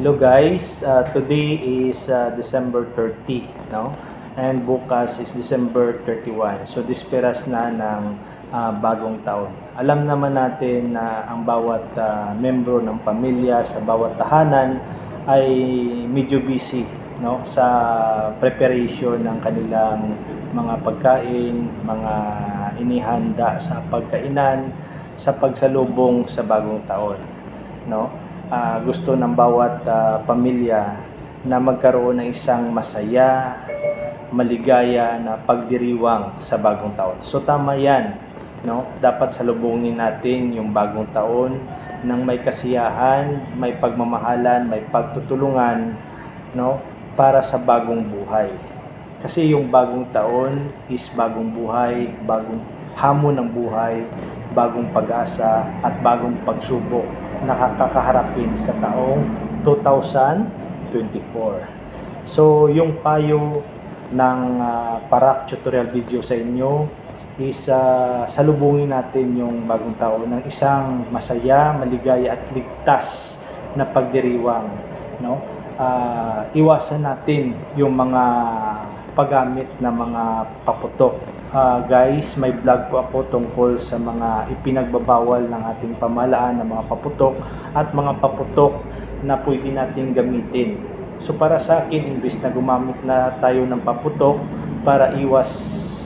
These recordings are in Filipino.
Hello guys, uh, today is uh, December 30, no? And bukas is December 31. So disperas na ng uh, bagong taon. Alam naman natin na ang bawat uh, membro ng pamilya sa bawat tahanan ay medyo busy no sa preparation ng kanilang mga pagkain, mga inihanda sa pagkainan sa pagsalubong sa bagong taon no Ah, gusto ng bawat ah, pamilya na magkaroon ng isang masaya, maligaya na pagdiriwang sa bagong taon. So tama 'yan, no? Dapat salubungin natin yung bagong taon ng may kasiyahan, may pagmamahalan, may pagtutulungan, no? Para sa bagong buhay. Kasi yung bagong taon is bagong buhay, bagong hamon ng buhay, bagong pag-asa at bagong pagsubok na kakaharapin sa taong 2024. So, yung payo ng ah, Parak tutorial video sa inyo is ah, salubungin natin yung bagong taon ng isang masaya, maligaya at ligtas na pagdiriwang, no? Ah, iwasan natin yung mga paggamit ng mga paputok. Ah, guys, may vlog po ako tungkol sa mga ipinagbabawal ng ating pamahalaan ng mga paputok at mga paputok na pwede nating gamitin. So para sa akin, imbes na gumamit na tayo ng paputok para iwas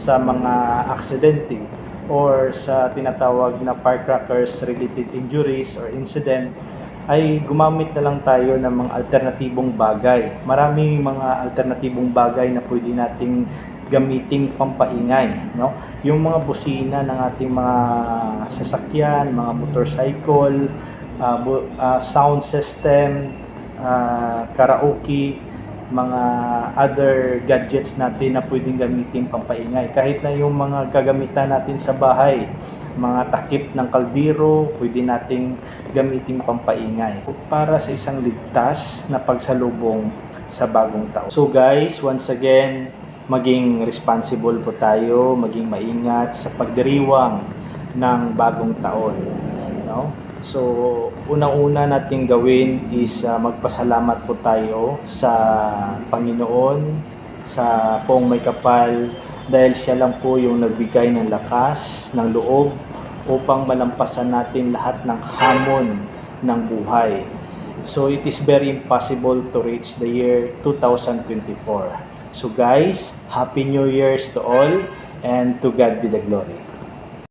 sa mga aksidente or sa tinatawag na firecrackers related injuries or incident, ay gumamit na lang tayo ng mga alternatibong bagay. Maraming mga alternatibong bagay na pwede nating gamiting pampaingay, no? Yung mga busina ng ating mga sasakyan, mga motorcycle, uh, bu- uh, sound system, uh, karaoke, mga other gadgets natin na pwedeng gamitin pampaingay. Kahit na yung mga gagamitan natin sa bahay, mga takip ng kaldero, pwede nating gamitin pampaingay para sa isang ligtas na pagsalubong sa bagong taon. So guys, once again, maging responsible po tayo, maging maingat sa pagdiriwang ng bagong taon. No? So, unang-una nating gawin is uh, magpasalamat po tayo sa Panginoon, sa pong may kapal, dahil siya lang po yung nagbigay ng lakas, ng loob, upang malampasan natin lahat ng hamon ng buhay. So, it is very impossible to reach the year 2024. So guys, Happy New Year's to all and to God be the glory.